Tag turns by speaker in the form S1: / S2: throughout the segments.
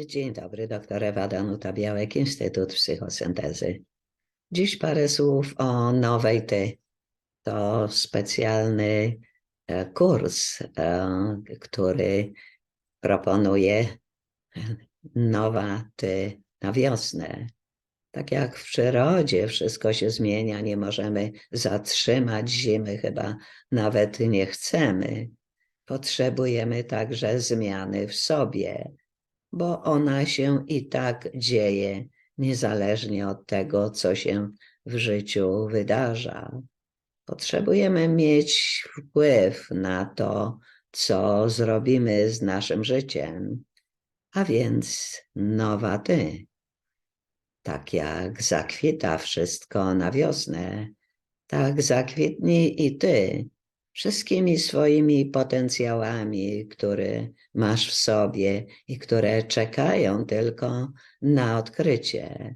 S1: Dzień dobry, doktor Ewa Danuta Białek, Instytut Psychosyntezy. Dziś parę słów o nowej ty. To specjalny e, kurs, e, który proponuje nowa ty na wiosnę. Tak jak w przyrodzie wszystko się zmienia, nie możemy zatrzymać zimy, chyba nawet nie chcemy. Potrzebujemy także zmiany w sobie bo ona się i tak dzieje, niezależnie od tego, co się w życiu wydarza. Potrzebujemy mieć wpływ na to, co zrobimy z naszym życiem, a więc nowa ty. Tak jak zakwita wszystko na wiosnę, tak zakwitnij i ty wszystkimi swoimi potencjałami, które masz w sobie i które czekają tylko na odkrycie,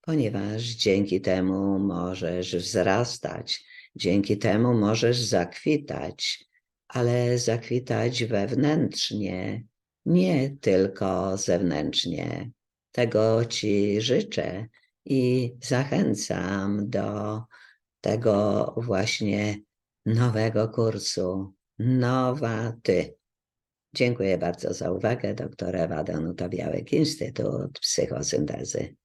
S1: ponieważ dzięki temu możesz wzrastać, dzięki temu możesz zakwitać, ale zakwitać wewnętrznie, nie tylko zewnętrznie. Tego Ci życzę i zachęcam do tego właśnie nowego kursu Nowa Ty. Dziękuję bardzo za uwagę. Doktor Ewa Danuta Białek, Instytut Psychosyntezy.